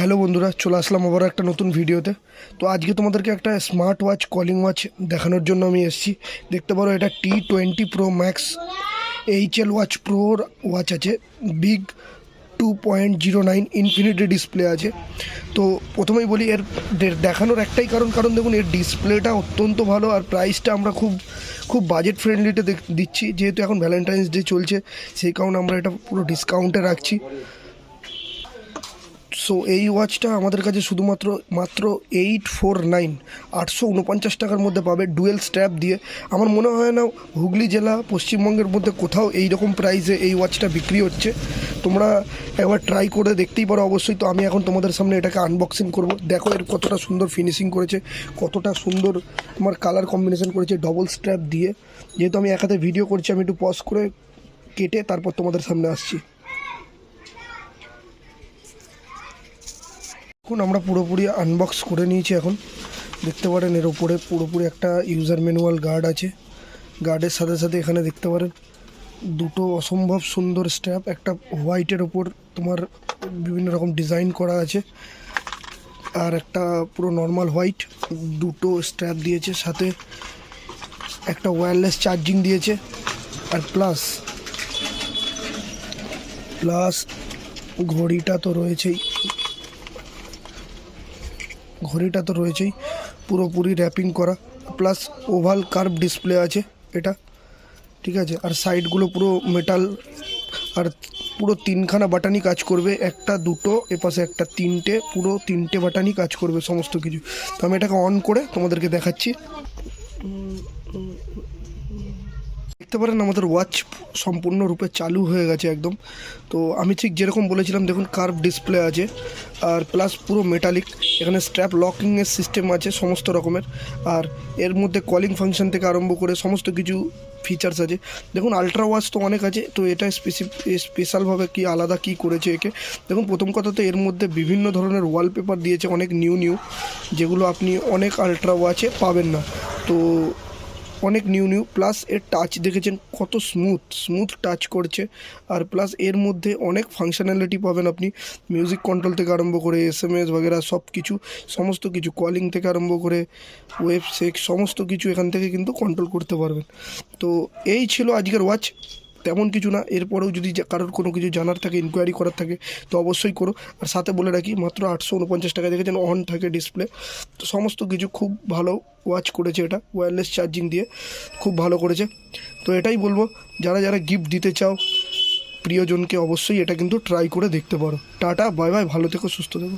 Hello বন্ধুরা, চলে আসলাম আবার একটা নতুন ভিডিওতে। তো আজকে তোমাদেরকে একটা স্মার্ট ওয়াচ কলিং ওয়াচ দেখানোর জন্য আমি এসেছি। দেখতে পারো, এটা T twenty pro max H L watch প্রোর watch আছে। Big two point zero nine infinity display আছে। তো প্রথমেই বলি, এর দেখানোর একটাই কারণ কারণ দেখুন, এর ডিসপ্লেটা অত্যন্ত ভালো আর প্রাইসটা আমরা খুব খুব বাজেট ফ্রেন্ডলিতে দিচ্ছি। যেহেতু এখন ভ্যালেন্টাইন্স ডে চলছে, সেই কারণে আমরা এটা পুরো ডিসকাউন্টে রাখছি। সো এই ওয়াচটা আমাদের কাছে শুধুমাত্র, মাত্র এইট ফোর নাইন আটশো উনপঞ্চাশ টাকার মধ্যে পাবে ডুয়েল স্ট্র্যাপ দিয়ে। আমার মনে হয় না হুগলি জেলা পশ্চিমবঙ্গের মধ্যে কোথাও এই রকম প্রাইসে এই ওয়াচটা বিক্রি হচ্ছে। তোমরা একবার ট্রাই করে দেখতেই পারো অবশ্যই। তো আমি এখন তোমাদের সামনে এটাকে আনবক্সিং করব। দেখো এর কতটা সুন্দর ফিনিশিং করেছে, কতটা সুন্দর তোমার কালার কম্বিনেশন করেছে ডবল স্ট্র্যাপ দিয়ে। যেহেতু আমি এক হাতে ভিডিও করছি, আমি একটু পজ করে কেটে তারপর তোমাদের সামনে আসছি। এখন আমরা পুরোপুরি আনবক্স করে নিয়েছি এখন। দেখতে পারেন, এর ওপরে পুরোপুরি একটা ইউজার ম্যানুয়াল গার্ড আছে। গার্ডের সাথে সাথে এখানে দেখতে পারেন, দুটো অসম্ভব সুন্দর স্ট্যাপ একটা হোয়াইটের ওপর তোমার বিভিন্ন রকম ডিজাইন করা আছে, আর একটা পুরো নর্মাল হোয়াইট দুটো স্ট্যাপ দিয়েছে, সাথে একটা ওয়্যারলেস চার্জিং দিয়েছে, আর প্লাস প্লাস ঘড়িটা তো রয়েছেই। ঘড়িটা তো রয়েছেই, পুরোপুরি র্যাপিং করা প্লাস ওভাল কার্ভ ডিসপ্লে আছে এটা, ঠিক আছে? আর সাইডগুলো পুরো মেটাল আর পুরো তিনখানা বাটানই কাজ করবে, একটা, দুটো, এপাশে একটা, তিনটে, পুরো তিনটে বাটানই কাজ করবে সমস্ত কিছু। তো আমি এটাকে অন করে তোমাদেরকে দেখাচ্ছি। দেখতে পারেন আমাদের ওয়াচ সম্পূর্ণরূপে চালু হয়ে গেছে একদম। তো আমি ঠিক যেরকম বলেছিলাম, দেখুন কার্ভ ডিসপ্লে আছে, আর প্লাস পুরো মেটালিক এখানে স্ট্র্যাপ লকিংয়ের সিস্টেম আছে সমস্ত রকমের। আর এর মধ্যে কলিং ফাংশন থেকে আরম্ভ করে সমস্ত কিছু ফিচার্স আছে। দেখুন আলট্রা ওয়াচ তো অনেক আছে, তো এটা স্পেশালভাবে কি আলাদা কি করেছে একে? দেখুন প্রথম কথা তো এর মধ্যে বিভিন্ন ধরনের ওয়ালপেপার দিয়েছে অনেক নিউ নিউ যেগুলো আপনি অনেক আলট্রা ওয়াচে পাবেন না। তো অনেক নিউ নিউ প্লাস এর টাচ দেখেছেন কত স্মুথ স্মুথ টাচ করছে। আর প্লাস এর মধ্যে অনেক ফাংশনালিটি পাবেন আপনি। মিউজিক কন্ট্রোল থেকে আরম্ভ করে এস এম এস বগেরা সব কিছু সমস্ত কিছু কলিং থেকে আরম্ভ করে ওয়েব সেক সমস্ত কিছু এখান থেকে কিন্তু কন্ট্রোল করতে পারবেন। তো এই ছিল আজকের ওয়াচ তেমন কিছু না। এরপরেও যদি কারোর কোনো কিছু জানার থাকে ইনকোয়ারি করার থাকে, তো অবশ্যই করো। আর সাথে বলে রাখি, মাত্র আটশো উনপঞ্চাশ টাকা দেখেছেন অন থাকে ডিসপ্লে তো সমস্ত কিছু খুব ভালো ওয়াচ করেছে এটা ওয়্যারলেস চার্জিং দিয়ে। খুব ভালো করেছে। তো এটাই বলব, যারা যারা গিফট দিতে চাও, প্রিয়জনকে অবশ্যই এটা কিন্তু ট্রাই করে দেখতে পারো। টাটা বাই বাই ভালো থেকো, সুস্থ থেকো।